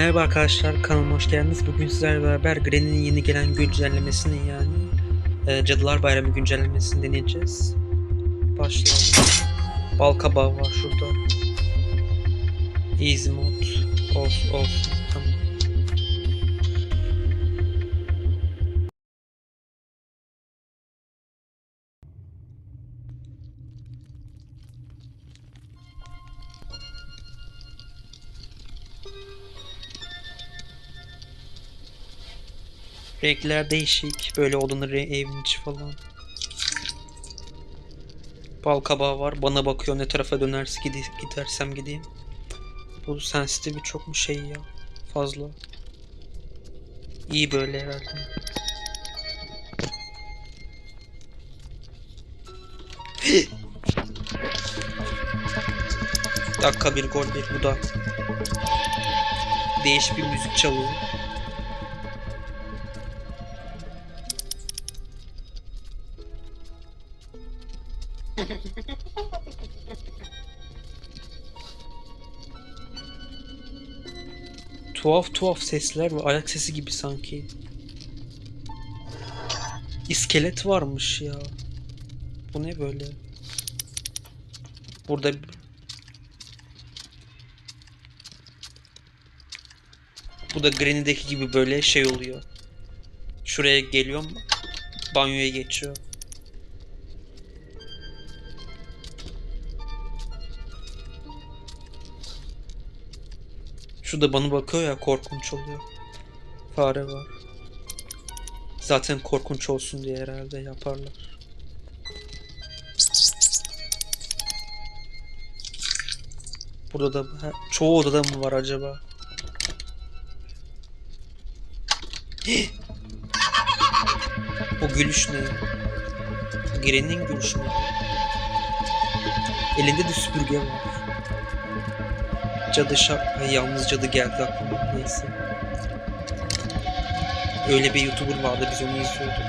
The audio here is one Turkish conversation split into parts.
Merhaba arkadaşlar kanalıma hoş geldiniz. Bugün sizlerle beraber Granny'nin yeni gelen güncellemesini yani e, Cadılar Bayramı güncellemesini deneyeceğiz. Başlayalım. Bal kabağı var şurada. Easy mode. Olsun olsun. Renkler değişik. Böyle odanın re- evin içi falan. Bal kabağı var. Bana bakıyor ne tarafa dönerse gide- gidersem gideyim. Bu sensitivi çok mu şey ya? Fazla. İyi böyle herhalde. Dakika bir gol bir bu da. Değişik bir müzik çalıyor. Tuhaf tuhaf sesler ve ayak sesi gibi sanki. İskelet varmış ya. Bu ne böyle? Burada Bu da Granny'deki gibi böyle şey oluyor. Şuraya geliyorum. Banyoya geçiyor. Şu da bana bakıyor ya korkunç oluyor. Fare var. Zaten korkunç olsun diye herhalde yaparlar. Burada da ha, çoğu odada mı var acaba? O gülüş ne? Granny'nin gülüşü mü? Elinde de süpürge var. Cadı şap... Yalnız cadı geldi aklıma. Neyse. Öyle bir YouTuber vardı biz onu izliyorduk.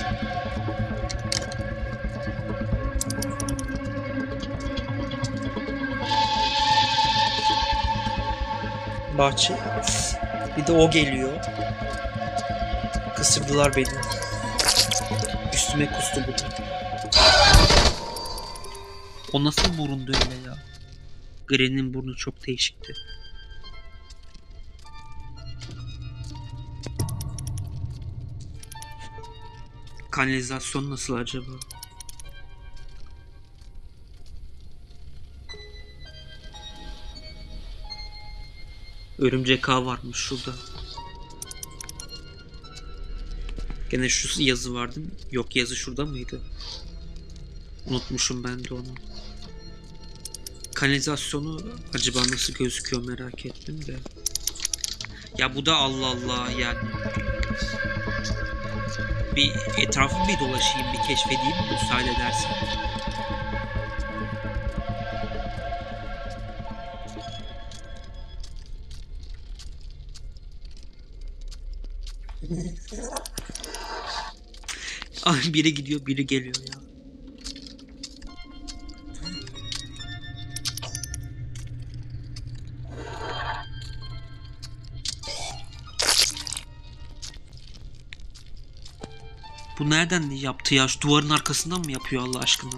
Bahçe. Bir de o geliyor. Kısırdılar beni. Üstüme kustu bu. O nasıl burundu öyle ya? Granny'nin burnu çok değişikti. Kanalizasyon nasıl acaba? Örümcek ağ varmış şurada. Gene şu yazı vardı? Yok yazı şurada mıydı? Unutmuşum ben de onu. Kanalizasyonu acaba nasıl gözüküyor merak ettim de. Ya bu da Allah Allah yani. Bir etrafı bir dolaşayım, bir keşfedeyim müsaade edersen. Ay biri gidiyor, biri geliyor ya. Nereden yaptı ya? Şu duvarın arkasından mı yapıyor Allah aşkına?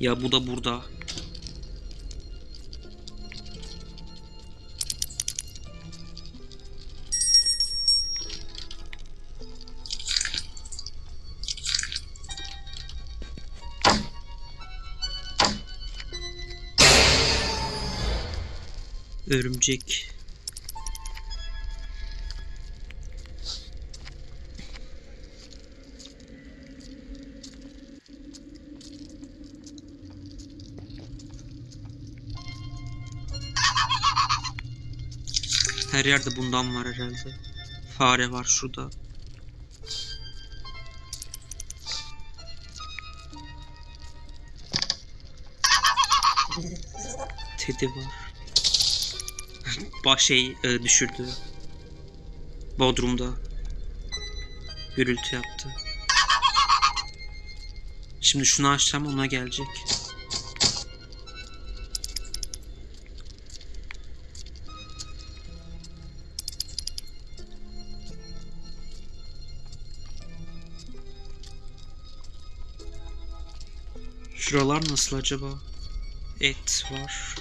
Ya bu da burada. Örümcek. Her yerde bundan var herhalde. Fare var şurada. Teddy var. Şey e, düşürdü. Bodrum'da. Gürültü yaptı. Şimdi şunu açacağım ona gelecek. Şuralar nasıl acaba? Et var.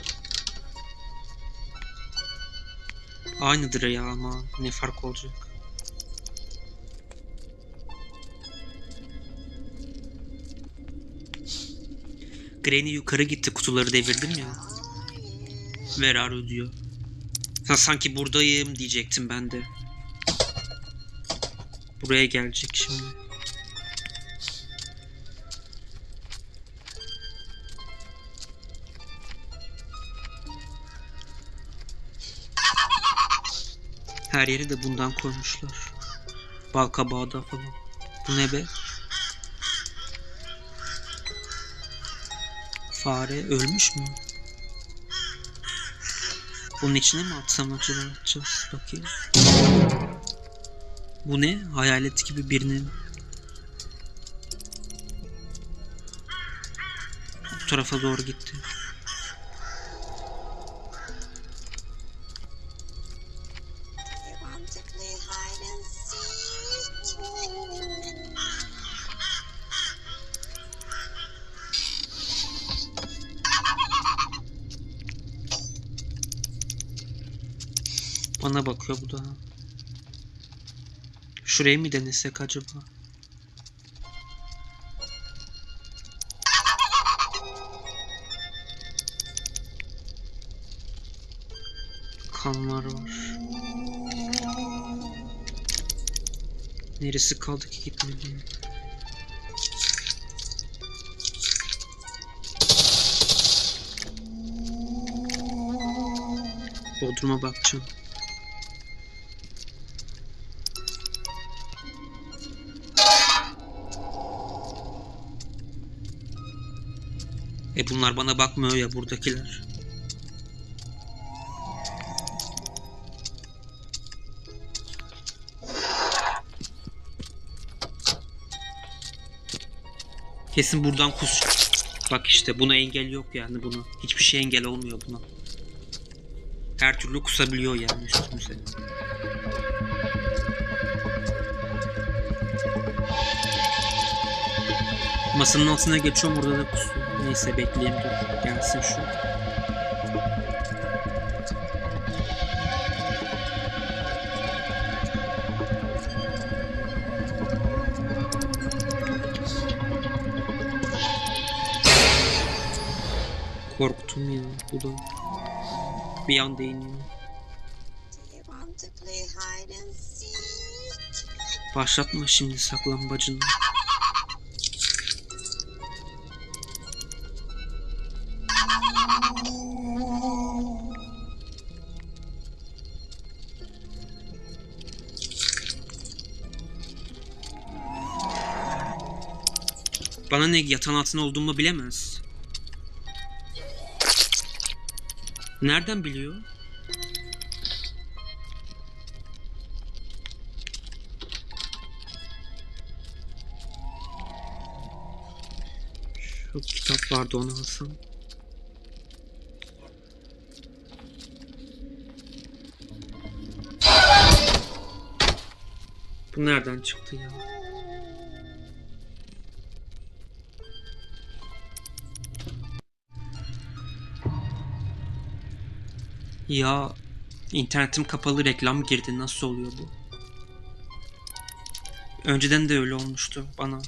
Aynıdır ya ama ne fark olacak? Granny yukarı gitti kutuları devirdim ya. Ver are diyor. Ha, sanki buradayım diyecektim ben de. Buraya gelecek şimdi. Her yeri de bundan koymuşlar. Balkabağda falan. Bu ne be? Fare ölmüş mü? Bunun içine mi atsam acaba? Atacağız. Bakayım. Bu ne? Hayalet gibi birinin. Bu tarafa doğru gitti. Bakıyor bu da. Şurayı mı denesek acaba? Kanlar var. Neresi kaldı ki gitmediğim? Bodrum'a bakacağım. Bunlar bana bakmıyor ya buradakiler. Kesin buradan kus. Bak işte buna engel yok yani buna. Hiçbir şey engel olmuyor buna. Her türlü kusabiliyor yani üstümüze. Masanın altına geçiyorum orada da kusuyor. Neyse bekleyeyim dur. Gelsin şu. Korktum ya bu da. Bir anda iniyor. Do you want to play hide and seek? Başlatma şimdi saklambacını. Bana ne yatan altın olduğumu bilemez. Nereden biliyor? Şu kitap vardı onu alsam. Bu nereden çıktı ya? Ya internetim kapalı reklam girdi nasıl oluyor bu? Önceden de öyle olmuştu bana.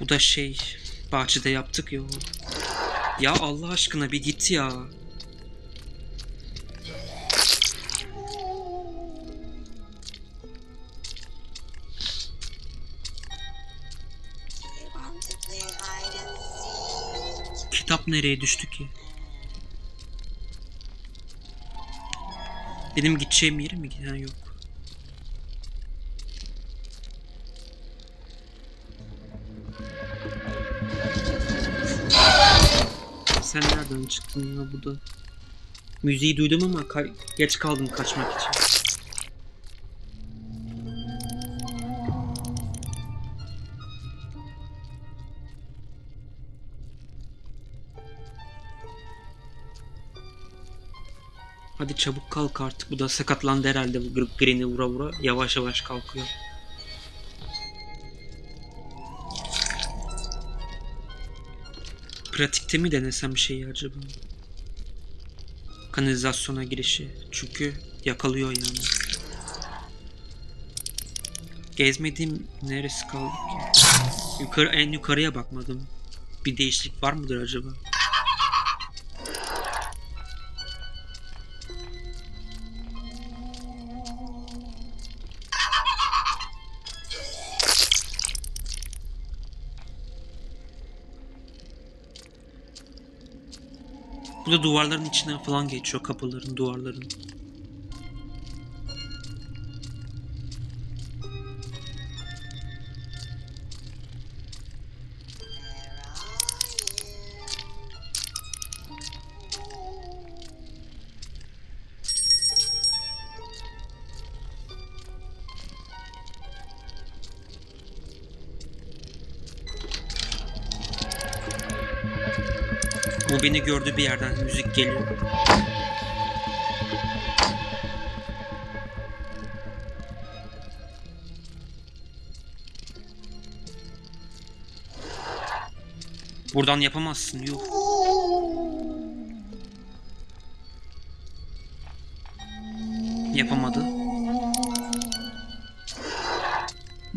Bu da şey bahçede yaptık ya. Ya Allah aşkına bir git ya. Kitap nereye düştü ki? Benim gideceğim yere mi giden yok? sen nereden çıktın ya bu da? Müziği duydum ama geç kaldım kaçmak için. Hadi çabuk kalk artık. Bu da sakatlandı herhalde bu gr- Green'i vura vura. Yavaş yavaş kalkıyor. Pratikte mi denesem bir şey acaba? Kanalizasyona girişi. Çünkü yakalıyor yani. Gezmediğim neresi kaldı ki? Yukarı, en yukarıya bakmadım. Bir değişiklik var mıdır acaba? Bu da duvarların içinden falan geçiyor kapıların, duvarların. Bu beni gördü bir yerden müzik geliyor. Buradan yapamazsın yok. Yapamadı.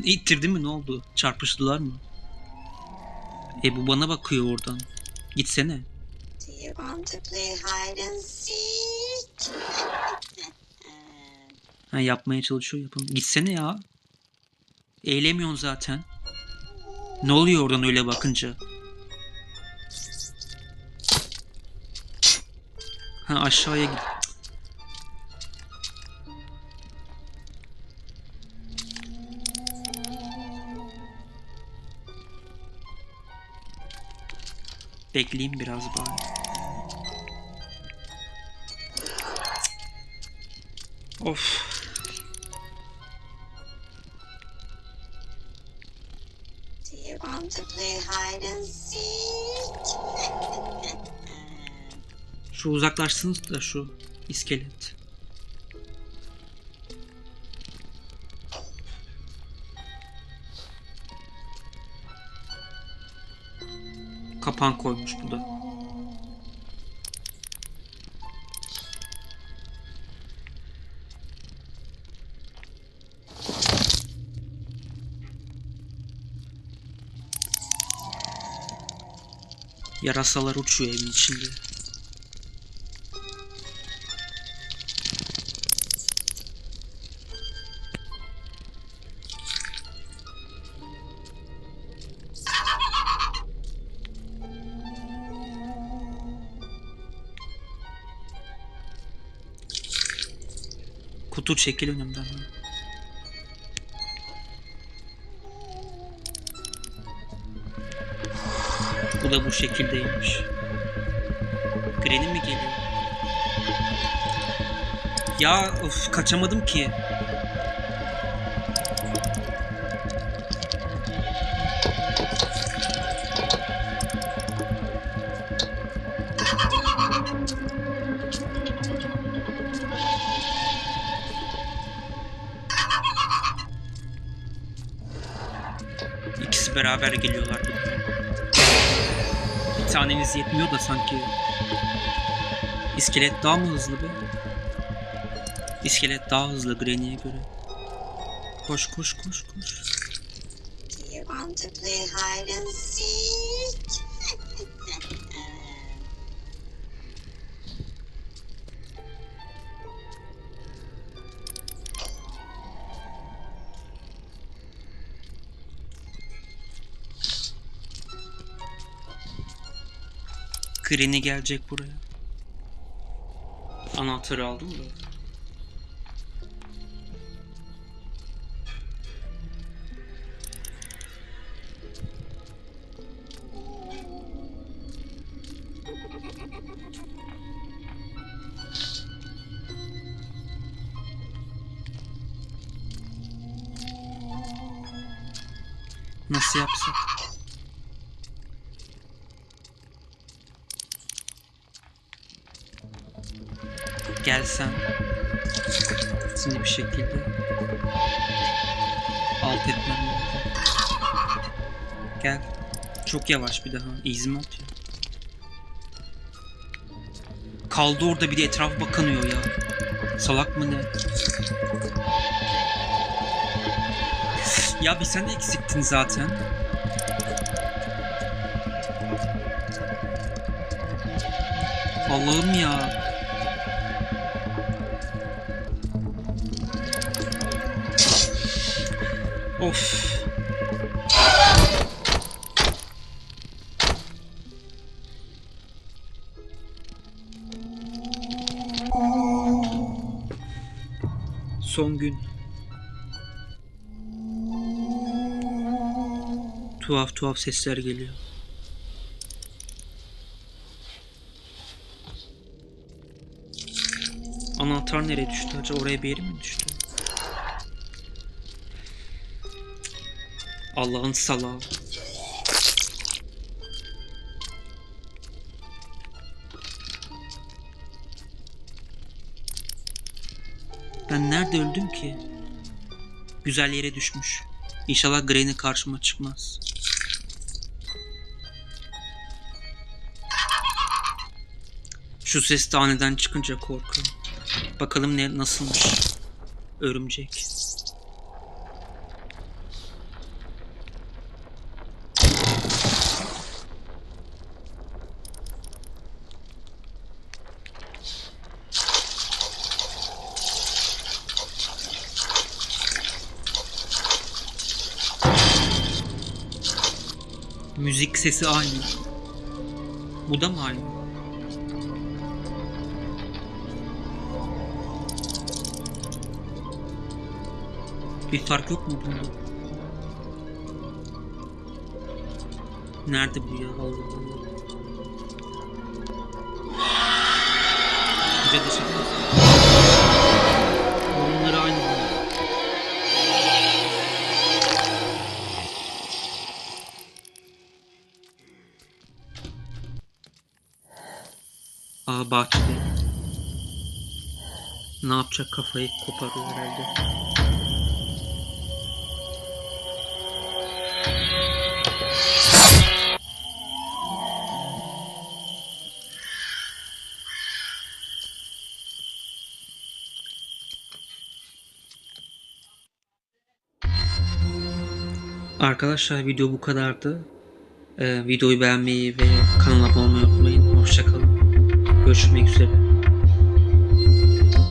İttirdi mi ne oldu? Çarpıştılar mı? E bu bana bakıyor oradan. Gitsene. Want to play hide and seek? Ha yapmaya çalışıyor yapın. Gitsene ya. Eğlemiyorsun zaten. Ne oluyor oradan öyle bakınca? Ha aşağıya git. Bekleyeyim biraz bari. Of. Do you want to play hide and seek? Şu uzaklaşsın da şu iskelet. Kapan koymuş bu da. Yarasalar uçuyor evin içinde. Kutu çekil önümden. Bu da bu şekildeymiş. Granny mi geliyor? Ya of kaçamadım ki. İkisi beraber geliyorlar. Taneniz yetmiyor da sanki. İskelet daha mı hızlı be? İskelet daha hızlı Granny'e göre. Koş koş koş koş. Do you want to play hide and seek? Krini gelecek buraya. Anahtarı aldım da. Nasıl yapsak? Gelsen. Seni bir şekilde alt etmem lazım. Gel. Çok yavaş bir daha. Easy mod ya. Kaldı orada bir de etraf bakınıyor ya. Salak mı ne? Ya bir sen eksiktin zaten. Allah'ım ya. Of. Son gün. Tuhaf tuhaf sesler geliyor. Anahtar nereye düştü acaba? Oraya bir yere mi düştü? Allah'ın salağı. Ben nerede öldüm ki? Güzel yere düşmüş. İnşallah Granny karşıma çıkmaz. Şu ses de aniden çıkınca korkuyorum. Bakalım ne nasılmış. Örümcek. Müzik sesi aynı. Bu da mı aynı? Bir fark yok mu bunda? Nerede bu ya? Allah Allah. Bize Aa bahçede. Ne yapacak kafayı koparıyor herhalde. Arkadaşlar video bu kadardı. Ee, videoyu beğenmeyi ve kanala abone olmayı. Görüşmek üzere.